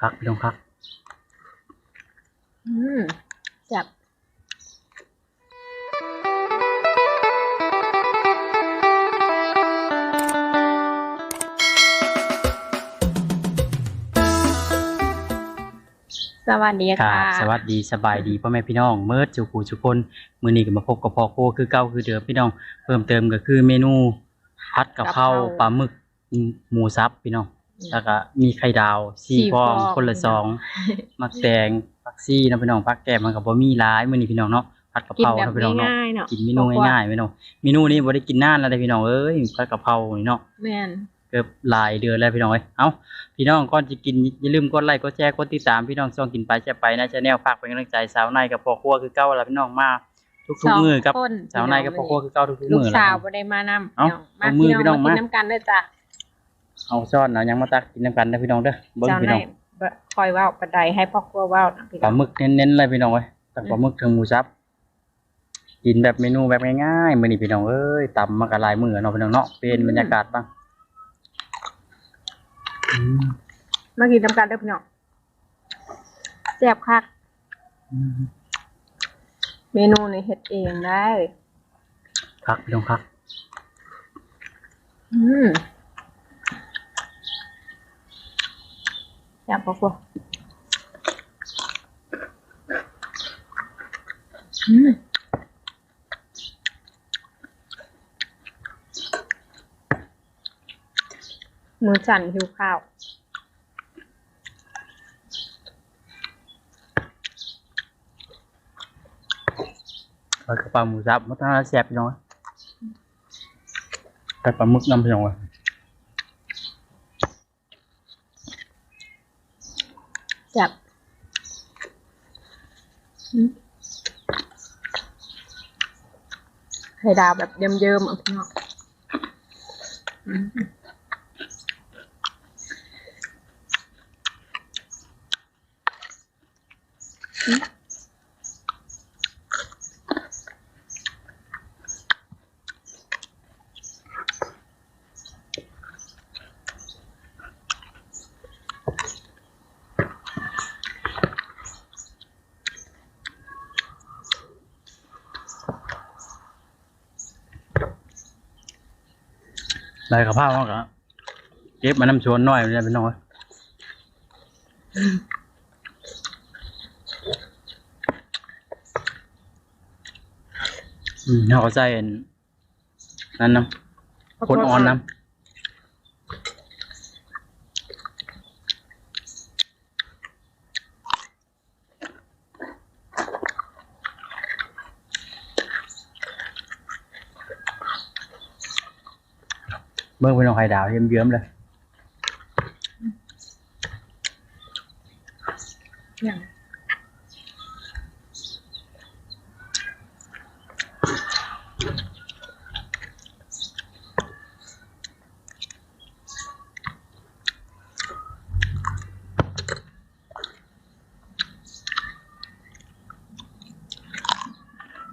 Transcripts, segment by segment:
คักพี่น้องคัก อืมแซ่บสวัสดีค่ะค่ะ สวัสดีสบายดีพ่อแม่พี่น้องเมิร์ดจูกูทุกคนมื้อนี้ก็มาพบกับพ่อโคคือเก่าคือเดิมพี่น้อง เพิ่มเติมก็คือเมนูผัดกะเพรากะเพราปลาหมึกหมูสับพี่น้อง แล้วก็มีไข่ดาวสี่สี่ฟองฟองคนละสองมักแตงผักซี่เนาะพี่น้องผักแก้มมันก็บ่มีหลายมื้อนี้พี่น้องเนาะผัดกะกิเพนราแบบเนาะพี่น้องเนาะง่ายๆเนาะกินเมนูง่ายๆพี่น้องเมนูนี้บ่ได้กินนานแล้วเด้อพี่น้องเอ้ยผัดกะเพรานี่เนาะแม่นเกือบหลายเดือนแล้วพี่น้องเอ้ยเอ้าพี่น้องก่อนจะกินอย่าลืมกดไลค์กดแชร์กดติดตามพี่น้องช่องกินไปแชร์ไปนะชาแนลฝากเป็นกำลังใจสาวในกับพ่อครัวคือเก่าแล้วพี่น้องมาทุกสองๆมื้อกับคนสาวในกับพ่อครัวคือเก่าทุกๆลูกมื้อสาวแล้วบ่ได้มานำเอ้ามาเอามือพี่น้องพี่น้องมากินมาน้ำกันเด้อจ้ะ เอาช้อนเอาหยังมาตักกินนํกันนะพี่น้องเด้อเบิ่งเจ้าพี่ในน้องบ่คอยเว้าปานใดให้พ่อครัวเว้านะพี่ปลาน้องหมึกเน้นๆเลยพี่น้องเอ้ยตักปลาหมึกถึงหมูสับกินแบบเมนูแบบง่ายๆมื้อนี้พี่น้องเอ้ยตำมาก็หลายมื้อเนาะพี่น้องเนาะเป็นบรรยากาศบ้างอืมมากินน้ำกันเด้อพี่น้องแซ่บคัก อืมเมนูนี่เฮ็ดเองได้คักพี่น้องคักอืม แซ่บพ่อครัวอืมมือสั่นหิวข้าวผัดกะเพราหมูสับมันต้องแซ่บพี่น้องเอ้ยแต่ปลาหมึกน้ำพี่น้องอ้ย จับอืมไข่ดาวแบบเยิ้มๆอะพี่น้อง ได้กะเพราก็เก็บมาน้ำชวนน้อยเลยพี่น้องเอ้ยอืมเขาก็ใส่อันนั่นน้ำคนอ่อนน้ำ เบิ่งเป็นน้องไข่ดาวเยิ้มๆเลยอย่าง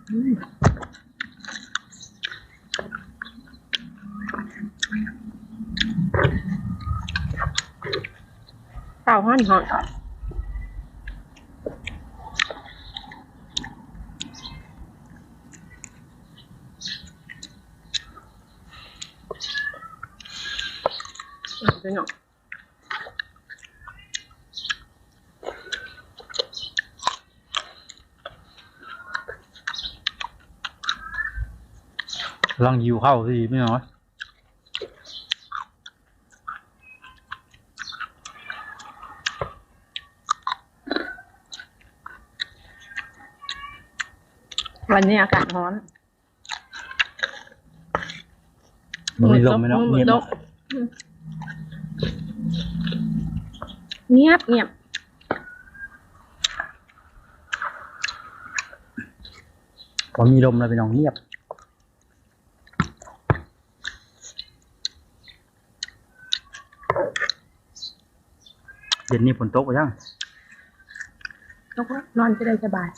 ข้าวห่อน หอนพี่น้องกำลัง วข้าวสิพี่น้องเอ้ยวันนี้อากาศร้อนมันมีลมไหมเนาะมืเงียบดเนาะเงียบเงียบพอมีลมแล้วพี่น้องเงียบเย็นนี้ฝนตกไปยังแล้วก็นอนจะได้สบาย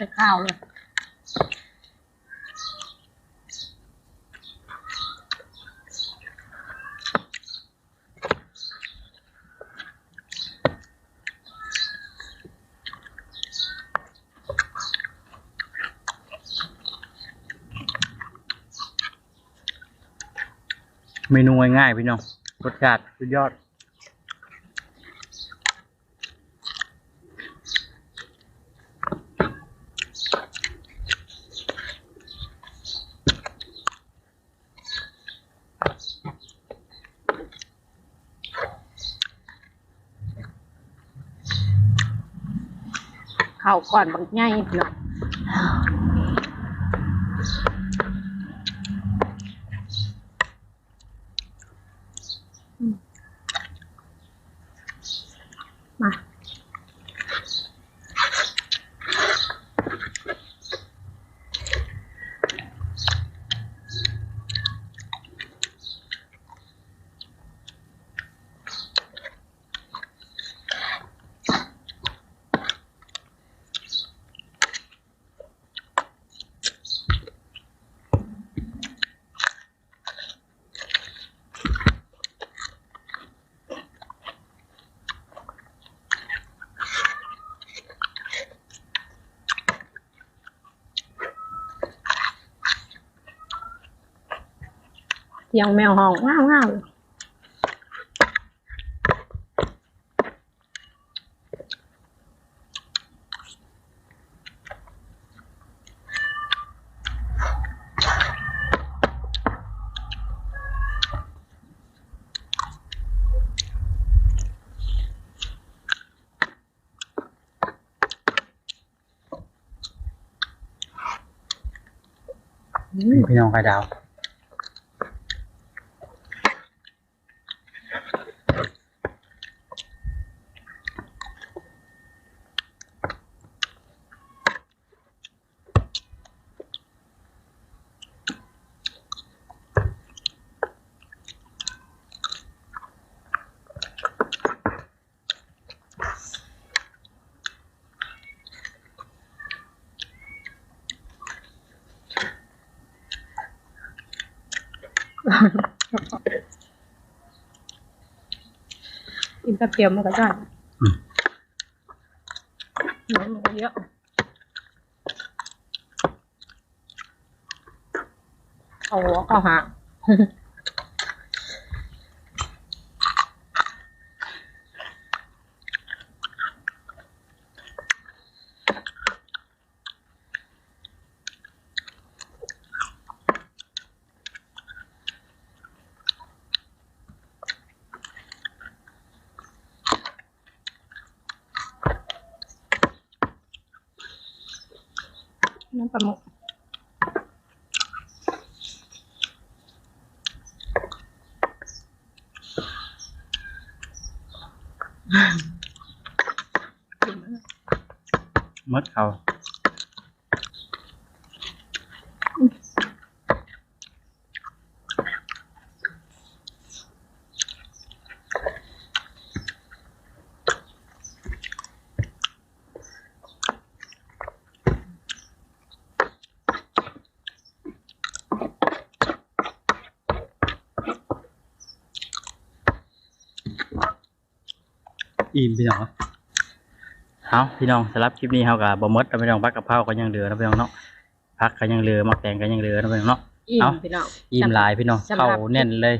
ส่ข้าวเลยเมนูง่ายๆพี่น้องรสชาติสุดยอดาวก่อนบางง่ายหน่อย เสียงแมวห้องว้าวว้าวเลยอืมพี่น้องไข่ดาว กินแป๊บเดียวมันก็ได้อืมน้ำมันก็เยอะเอาหัวเข้าหา น้ำปลาหมึกกินไหมมดเขา อิ่มพี่น้องเอาพี่น้องสำหรับคลิปนี้เขากับบมดเอาพี่น้องพักกับข้าวก็ยังเหลือนะพี่น้องเนาะพักก็ยังเหลือหมักแตงก็ยังเหลือนะพี่น้องเนาะอิ่มเอ้าพี่น้องอิ่มหลายพี่น้องสำหรับเข้าแน่นเลย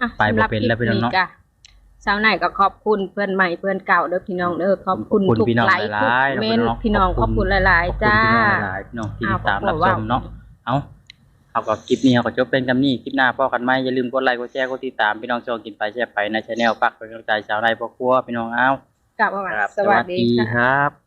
อะไปบ่เป็นแล้วพี่น้องเนาะ สำหรับคลิปก็สาวไหนก็ขอบคุณเพื่อนใหม่เพื่อนเก่าเด้อพี่น้องเด้อขอบคุณขอบคุณทุกพี่น้องไลค์หทุกลายๆเมนต์เนาะพี่น้องขขออบบคุคุณณหลายขอบๆคุณจ้าพี่น้องหลายๆพี่น้องที่อ้าวติดตามขรัอบบคุณชมเนาะเอา เอากับคลิปนี้เขาก็จบเป็นกันนี่คลิปหน้าพ่อกันไหมอย่าลืมกดไลค์กดแชร์กดติดตาม พี่น้องชองกินไปแชร์ไปในช anel ปักเป็นกำลังใจชาวไร่พ่อครัวพี่น้องเอากลับมาใหม่ครับสวัสดีค่ะครับ